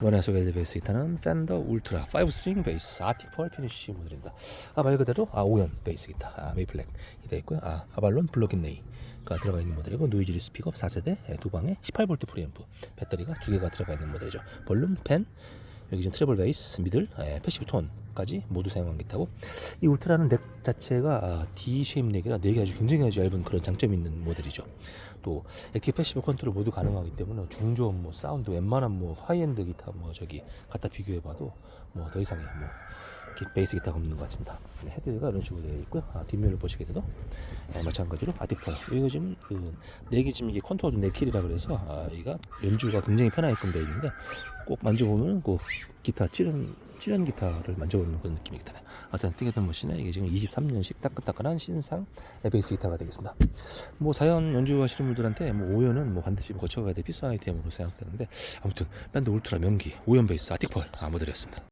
이번에 소개해드릴 베이스 기타는 팬더 울트라 5 스트링 베이스 아티펄 피니쉬 모델입니다. 아, 말 그대로 아, 5연 베이스 기타 아, 메이플렉 이 되어 있고요. 아, 아발론 플러긴 레이가 들어가 있는 모델이고 노이즈리 스피커 4세대 예, 두 방에 18V 프리앰프 배터리가 두 개가 들어가 있는 모델이죠. 볼륨 펜 여기 지금 트래블 베이스 미들 예, 패시브 톤까지 모두 사용한 기타고 이 울트라는 넥 자체가 아, D 쉐입 넥이라 넥이 아주 굉장히 아주 얇은 그런 장점이 있는 모델이죠. 또 액티브 패시브 컨트롤 모두 가능하기 때문에 중저음 뭐 사운드 웬만한 뭐 하이엔드 기타 뭐 저기 갖다 비교해봐도 뭐 더 이상의 뭐 기- 베이스 기타가 없는 것 같습니다. 네, 헤드가 이런 식으로 되어 있고요. 아, 뒷면을 보시게 돼도 네, 마찬가지로 아티퍼 이거 지금 그 넥이 지금 이게 컨투어 중 네킬이라 그래서 아, 이가 연주가 굉장히 편하게끔 되어 있는데 꼭 만져보면 그 기타 찌른 찌른 기타를 만져보는 그런 느낌이 있잖아요. 아산 띵게던 머신에 이게 지금 23년식 따끈따끈한 신상 베이스 기타가 되겠습니다. 뭐 사연 연주하시는 분들한테 뭐 오연은 뭐 반드시 거쳐가야 될 필수 아이템으로 생각되는데 아무튼 밴드 울트라 명기 오연 베이스 아틱펄 아 모델이었습니다.